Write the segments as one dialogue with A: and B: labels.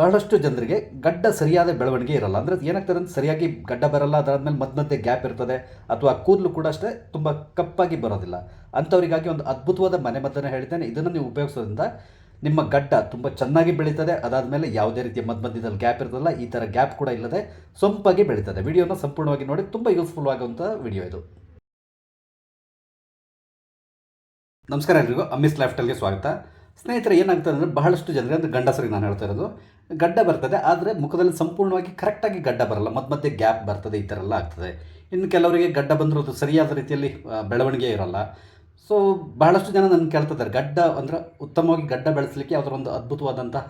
A: ಬಹಳಷ್ಟು ಜನರಿಗೆ ಗಡ್ಡ ಸರಿಯಾದ ಬೆಳವಣಿಗೆ ಇರಲ್ಲ. ಅಂದರೆ ಏನಾಗ್ತದೆ ಅಂದರೆ ಸರಿಯಾಗಿ ಗಡ್ಡ ಬರಲ್ಲ, ಅದಾದ್ಮೇಲೆ ಮಧ್ಯ ಮಧ್ಯೆ ಗ್ಯಾಪ್ ಇರ್ತದೆ, ಅಥವಾ ಕೂದಲು ಕೂಡ ಅಷ್ಟೇ ತುಂಬ ಕಪ್ಪಾಗಿ ಬರೋದಿಲ್ಲ. ಅಂಥವರಿಗಾಗಿ ಒಂದು ಅದ್ಭುತವಾದ ಮನೆಮದ್ದನ್ನು ಹೇಳ್ತೇನೆ ಇದನ್ನು ನೀವು ಉಪಯೋಗಿಸೋದ್ರಿಂದ ನಿಮ್ಮ ಗಡ್ಡ ತುಂಬ ಚೆನ್ನಾಗಿ ಬೆಳೀತದೆ. ಅದಾದಮೇಲೆ ಯಾವುದೇ ರೀತಿಯ ಮಧ್ಯ ಮಧ್ಯದಲ್ಲಿ ಗ್ಯಾಪ್ ಇರೋದಿಲ್ಲ. ಈ ಥರ ಗ್ಯಾಪ್ ಕೂಡ ಇಲ್ಲದೆ ಸೊಂಪಾಗಿ ಬೆಳೀತದೆ. ವಿಡಿಯೋನ ಸಂಪೂರ್ಣವಾಗಿ ನೋಡಿ. ತುಂಬ ಯೂಸ್ಫುಲ್ ಆಗುವಂಥ ವಿಡಿಯೋ ಇದು. ನಮಸ್ಕಾರ ಎಲ್ರಿಗೂ. ಅಮ್ಮಿಸ್ ಲೈಫ್ಟೈಲ್ಗೆ ಸ್ವಾಗತ. ಸ್ನೇಹಿತರೆ, ಏನಾಗ್ತದೆ ಅಂದರೆ ಬಹಳಷ್ಟು ಜನರಿಗೆ, ಅಂದರೆ ಗಂಡಸರಿಗೆ ನಾನು ಹೇಳ್ತಾ ಇರೋದು, ಗಡ್ಡ ಬರ್ತದೆ, ಆದರೆ ಮುಖದಲ್ಲಿ ಸಂಪೂರ್ಣವಾಗಿ ಕರೆಕ್ಟಾಗಿ ಗಡ್ಡ ಬರಲ್ಲ. ಮತ್ತೆ ಮಧ್ಯೆ ಗ್ಯಾಪ್ ಬರ್ತದೆ, ಈ ಥರ ಎಲ್ಲ ಆಗ್ತದೆ. ಇನ್ನು ಕೆಲವರಿಗೆ ಗಡ್ಡ ಬಂದರೂ ಅದು ಸರಿಯಾದ ರೀತಿಯಲ್ಲಿ ಬೆಳವಣಿಗೆ ಇರಲ್ಲ. ಸೊ ಬಹಳಷ್ಟು ಜನ ನನ್ನ ಕೇಳ್ತಿದ್ದಾರೆ ಗಡ್ಡ ಅಂದರೆ ಉತ್ತಮವಾಗಿ ಗಡ್ಡ ಬೆಳೆಸಲಿಕ್ಕೆ ಯಾವುದರ ಒಂದು ಅದ್ಭುತವಾದಂತಹ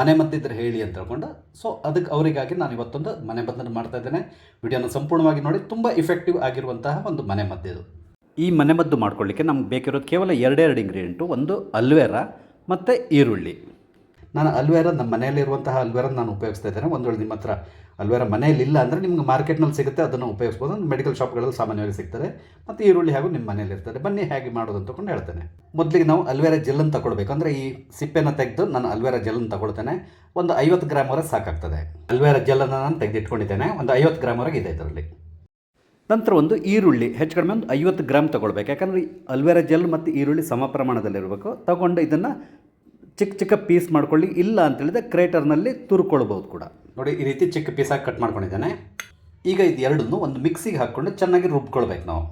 A: ಮನೆ ಮದ್ದಿದ್ರೆ ಹೇಳಿ ಅಂತ ಹೇಳ್ಕೊಂಡು ಸೊ ಅದಕ್ಕೆ ಅವರಿಗಾಗಿ ನಾನು ಇವತ್ತೊಂದು ಮನೆ ಮದ್ದನ್ನು ಮಾಡ್ತಾ ಇದ್ದೇನೆ. ವಿಡಿಯೋನ ಸಂಪೂರ್ಣವಾಗಿ ನೋಡಿ, ತುಂಬ ಇಫೆಕ್ಟಿವ್ ಆಗಿರುವಂತಹ ಒಂದು ಮನೆ ಮದ್ದಿದು. ಈ ಮನೆಮದ್ದು ಮಾಡ್ಕೊಳ್ಳಿಕ್ಕೆ ನಮ್ಗೆ ಬೇಕಿರೋದು ಕೇವಲ ಎರಡೆರಡು ಎರಡು ಇಂಗ್ರೀಡಿಯೆಂಟು ಒಂದು ಅಲ್ವೇರಾ ಮತ್ತು ಈರುಳ್ಳಿ. ನಾನು ಅಲ್ವೇರ, ನಮ್ಮ ಮನೆಯಲ್ಲಿರುವಂತಹ ಅಲ್ವೇರನ್ನ ನಾನು ಉಪಯೋಗಿಸ್ತಾ ಇದ್ದೇನೆ. ಒಂದು ವೇಳೆ ನಿಮ್ಮ ಹತ್ರ ಅಲ್ವೇರ ಮನೆಯಲ್ಲಿಲ್ಲ ಅಂದರೆ ನಿಮ್ಗೆ ಮಾರ್ಕೆಟ್ನಲ್ಲಿ ಸಿಗುತ್ತೆ, ಅದನ್ನು ಉಪಯೋಗಿಸ್ಬೋದು. ಮೆಡಿಕಲ್ ಶಾಪ್ಗಳಲ್ಲಿ ಸಾಮಾನ್ಯವಾಗಿ ಸಿಗ್ತದೆ. ಮತ್ತು ಈರುಳ್ಳಿ ಹಾಗೂ ನಿಮ್ಮ ಮನೆಯಲ್ಲಿ ಇರ್ತದೆ. ಬನ್ನಿ, ಹೇಗೆ ಮಾಡೋದು ಅಂತಕೊಂಡು ಹೇಳ್ತೇನೆ. ಮೊದಲಿಗೆ ನಾವು ಅಲ್ವೇರ ಜೆಲ್ಲನ್ನು ತಗೊಳ್ಬೇಕು. ಅಂದರೆ ಈ ಸಿಪ್ಪೆನ ತೆಗೆದು ನಾನು ಅಲ್ವೇರ ಜೆಲ್ಲನ್ನು ತಗೊಳ್ತೇನೆ. ಒಂದು ಐವತ್ತು ಗ್ರಾಮ್ವರೆಗೆ ಸಾಕಾಗ್ತದೆ. ಅಲ್ವೇರ ಜೆಲ್ಲನ್ನು ನಾನು ತೆಗೆದಿಟ್ಕೊಂಡಿದ್ದೇನೆ. ಒಂದು ಐವತ್ತು ಗ್ರಾಮ್ವರೆಗೆ ಇದೆ ಇದರಲ್ಲಿ. ನಂತರ ಒಂದು ಈರುಳ್ಳಿ. ಹೆಚ್ಚು ಕಡಿಮೆ ಒಂದು ಐವತ್ತು ಗ್ರಾಮ್ ತೊಗೊಳ್ಬೇಕು. ಯಾಕಂದರೆ ಅಲ್ವೇರ ಅಲ್ವೇರಾ ಜೆಲ್ ಮತ್ತು ಈರುಳ್ಳಿ ಸಮ ಪ್ರಮಾಣದಲ್ಲಿರಬೇಕು. ತಗೊಂಡು ಇದನ್ನು ಚಿಕ್ಕ ಚಿಕ್ಕ ಪೀಸ್ ಮಾಡ್ಕೊಳ್ಳಿ, ಇಲ್ಲ ಅಂತೇಳಿದ್ರೆ ಕ್ರೇಟರ್ನಲ್ಲಿ ತುರ್ಕೊಳ್ಬೋದು ಕೂಡ. ನೋಡಿ, ಈ ರೀತಿ ಚಿಕ್ಕ ಪೀಸಾಗಿ ಕಟ್ ಮಾಡ್ಕೊಂಡಿದ್ದೇನೆ. ಈಗ ಇದು ಎರಡನ್ನು ಒಂದು ಮಿಕ್ಸಿಗೆ ಹಾಕ್ಕೊಂಡು ಚೆನ್ನಾಗಿ ರುಬ್ಕೊಳ್ಬೇಕು ನಾವು.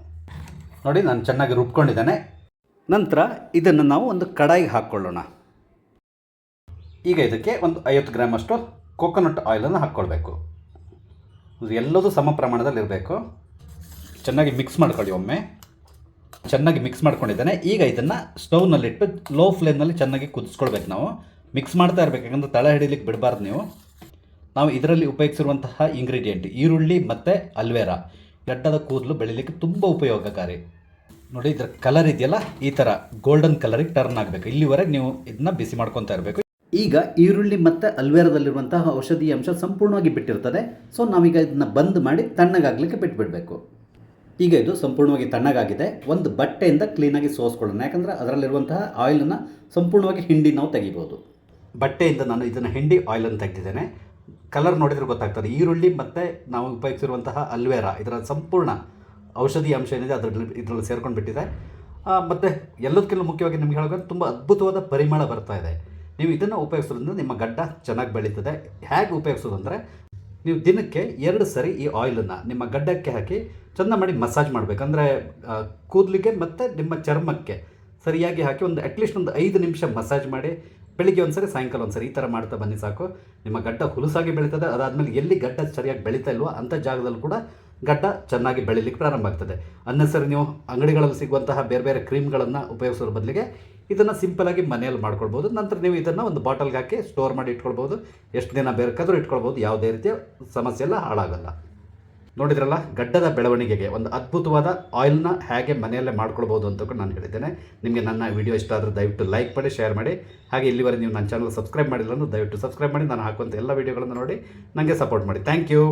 A: ನೋಡಿ, ನಾನು ಚೆನ್ನಾಗಿ ರುಬ್ಕೊಂಡಿದ್ದೇನೆ. ನಂತರ ಇದನ್ನು ನಾವು ಒಂದು ಕಡಾಯಿಗೆ ಹಾಕ್ಕೊಳ್ಳೋಣ. ಈಗ ಇದಕ್ಕೆ ಒಂದು ಐವತ್ತು ಗ್ರಾಮ್ ಅಷ್ಟು ಕೋಕೋನಟ್ ಆಯಿಲನ್ನು ಹಾಕ್ಕೊಳ್ಬೇಕು. ಎಲ್ಲದೂ ಸಮ ಪ್ರಮಾಣದಲ್ಲಿ ಇರಬೇಕು ಚೆನ್ನಾಗಿ ಮಿಕ್ಸ್ ಮಾಡ್ಕೊಳ್ಳಿ ಒಮ್ಮೆ. ಚೆನ್ನಾಗಿ ಮಿಕ್ಸ್ ಮಾಡ್ಕೊಂಡಿದ್ದೇನೆ. ಈಗ ಇದನ್ನು ಸ್ಟೌವ್ನಲ್ಲಿಟ್ಟು ಲೋ ಫ್ಲೇಮ್ನಲ್ಲಿ ಚೆನ್ನಾಗಿ ಕುದಿಸ್ಕೊಳ್ಬೇಕು ನಾವು. ಮಿಕ್ಸ್ ಮಾಡ್ತಾ ಇರಬೇಕು, ಯಾಕಂದ್ರೆ ತಳ ಹಿಡಿಲಿಕ್ಕೆ ಬಿಡಬಾರ್ದು ನೀವು. ನಾವು ಇದರಲ್ಲಿ ಉಪಯೋಗಿಸಿರುವಂತಹ ಇಂಗ್ರೀಡಿಯೆಂಟ್ ಈರುಳ್ಳಿ ಮತ್ತು ಅಲ್ವೇರಾ. ಗಡ್ಡದ ಕೂದಲು ಬೆಳಿಲಿಕ್ಕೆ ತುಂಬ ಉಪಯೋಗಕಾರಿ. ನೋಡಿ, ಇದರ ಕಲರ್ ಇದೆಯಲ್ಲ, ಈ ಥರ ಗೋಲ್ಡನ್ ಕಲರಿಗೆ ಟರ್ನ್ ಆಗಬೇಕು. ಇಲ್ಲಿವರೆಗೆ ನೀವು ಇದನ್ನ ಬಿಸಿ ಮಾಡ್ಕೊತಾ ಇರಬೇಕು. ಈಗ ಈರುಳ್ಳಿ ಮತ್ತು ಅಲ್ವೇರದಲ್ಲಿರುವಂತಹ ಔಷಧೀಯ ಅಂಶ ಸಂಪೂರ್ಣವಾಗಿ ಬಿಟ್ಟಿರ್ತದೆ. ಸೊ ನಾವೀಗ ಇದನ್ನ ಬಂದ್ ಮಾಡಿ ತಣ್ಣಗಾಗಲಿಕ್ಕೆ ಬಿಟ್ಬಿಡಬೇಕು. ಈಗ ಇದು ಸಂಪೂರ್ಣವಾಗಿ ತಣ್ಣಗಾಗಿದೆ. ಒಂದು ಬಟ್ಟೆಯಿಂದ ಕ್ಲೀನಾಗಿ ಸೋಸ್ಕೊಳ್ಳೋಣ. ಯಾಕಂದರೆ ಅದರಲ್ಲಿರುವಂತಹ ಆಯಿಲನ್ನು ಸಂಪೂರ್ಣವಾಗಿ ಹಿಂಡಿ ನಾವು ತೆಗಿಬೋದು. ಬಟ್ಟೆಯಿಂದ ನಾನು ಇದನ್ನು ಹಿಂಡಿ ಆಯಿಲನ್ನು ತೆಗೆದಿದ್ದೇನೆ. ಕಲರ್ ನೋಡಿದರೆ ಗೊತ್ತಾಗ್ತದೆ. ಈರುಳ್ಳಿ ಮತ್ತು ನಾವು ಉಪಯೋಗಿಸಿರುವಂತಹ ಅಲ್ವೇರಾ, ಇದರ ಸಂಪೂರ್ಣ ಔಷಧಿ ಅಂಶ ಏನಿದೆ ಅದರಲ್ಲಿ ಇದರಲ್ಲಿ ಸೇರ್ಕೊಂಡು ಬಿಟ್ಟಿದೆ. ಮತ್ತು ಎಲ್ಲದಕ್ಕಿಂತ ಮುಖ್ಯವಾಗಿ ನಿಮಗೆ ಹೇಳೋಕೆ ತುಂಬ ಅದ್ಭುತವಾದ ಪರಿಮಳ ಬರ್ತಾ ಇದೆ. ನೀವು ಇದನ್ನು ಉಪಯೋಗಿಸೋದ್ರಿಂದ ನಿಮ್ಮ ಗಡ್ಡ ಚೆನ್ನಾಗಿ ಬೆಳೀತದೆ. ಹೇಗೆ ಉಪಯೋಗಿಸೋದು ಅಂದರೆ ನೀವು ದಿನಕ್ಕೆ ಎರಡು ಸರಿ ಈ ಆಯಿಲನ್ನು ನಿಮ್ಮ ಗಡ್ಡಕ್ಕೆ ಹಾಕಿ ಚೆಂದ ಮಾಡಿ ಮಸಾಜ್ ಮಾಡಬೇಕಂದ್ರೆ ಕೂದಲಿಗೆ ಮತ್ತು ನಿಮ್ಮ ಚರ್ಮಕ್ಕೆ ಸರಿಯಾಗಿ ಹಾಕಿ ಒಂದು ಅಟ್ಲೀಸ್ಟ್ ಒಂದು ಐದು ನಿಮಿಷ ಮಸಾಜ್ ಮಾಡಿ ಬೆಳಿಗ್ಗೆ ಒಂದ್ಸರಿ, ಸಾಯಂಕಾಲ ಒಂದ್ಸರಿ ಈ ಥರ ಮಾಡ್ತಾ ಬನ್ನಿ ಸಾಕು. ನಿಮ್ಮ ಗಡ್ಡ ಹುಲುಸಾಗಿ ಬೆಳೀತದೆ. ಅದಾದಮೇಲೆ ಎಲ್ಲಿ ಗಡ್ಡ ಸರಿಯಾಗಿ ಬೆಳೀತಾ ಇಲ್ವೋ ಅಂಥ ಜಾಗದಲ್ಲಿ ಕೂಡ ಗಡ್ಡ ಚೆನ್ನಾಗಿ ಬೆಳೀಲಿಕ್ಕೆ ಪ್ರಾರಂಭ ಆಗ್ತದೆ. ಅನ್ನೆಸರಿ ನೀವು ಅಂಗಡಿಗಳಲ್ಲಿ ಸಿಗುವಂತಹ ಬೇರೆ ಬೇರೆ ಕ್ರೀಮ್ಗಳನ್ನು ಉಪಯೋಗಿಸೋದ್ರ ಬದಲಿಗೆ ಇದನ್ನು ಸಿಂಪಲಾಗಿ ಮನೆಯಲ್ಲಿ ಮಾಡ್ಕೊಳ್ಬೋದು. ನಂತರ ನೀವು ಇದನ್ನು ಒಂದು ಬಾಟಲ್ಗೆ ಹಾಕಿ ಸ್ಟೋರ್ ಮಾಡಿ ಇಟ್ಕೊಳ್ಬೋದು. ಎಷ್ಟು ದಿನ ಬೇಕಾದರೂ ಇಟ್ಕೊಳ್ಬೋದು. ಯಾವುದೇ ರೀತಿಯ ಸಮಸ್ಯೆ ಎಲ್ಲ ಹಾಳಾಗಲ್ಲ. ನೋಡಿದ್ರಲ್ಲ, ಗಡ್ಡದ ಬೆಳವಣಿಗೆಗೆ ಒಂದು ಅದ್ಭುತವಾದ ಆಯಿಲ್ನ ಹೇಗೆ ಮನೆಯಲ್ಲೇ ಮಾಡ್ಕೊಳ್ಬೋದು ಅಂತ ನಾನು ಹೇಳಿದ್ದೇನೆ. ನಿಮಗೆ ನನ್ನ ವಿಡಿಯೋ ಇಷ್ಟ ಆದರೆ ದಯವಿಟ್ಟು ಲೈಕ್ ಮಾಡಿ ಶೇರ್ ಮಾಡಿ. ಹಾಗೆ ಇಲ್ಲಿವರೆಗೆ ನೀವು ನನ್ನ ಚಾನಲ್ ಸಬ್ಸ್ಕ್ರೈಬ್ ಮಾಡಿಲ್ಲ ಅಂದ್ರೆ ದಯವಿಟ್ಟು ಸಬ್ಸ್ಕ್ರೈಬ್ ಮಾಡಿ. ನಾನು ಹಾಕುವಂಥ ಎಲ್ಲ ವೀಡಿಯೋಗಳನ್ನು ನೋಡಿ ನನಗೆ ಸಪೋರ್ಟ್ ಮಾಡಿ. Thank you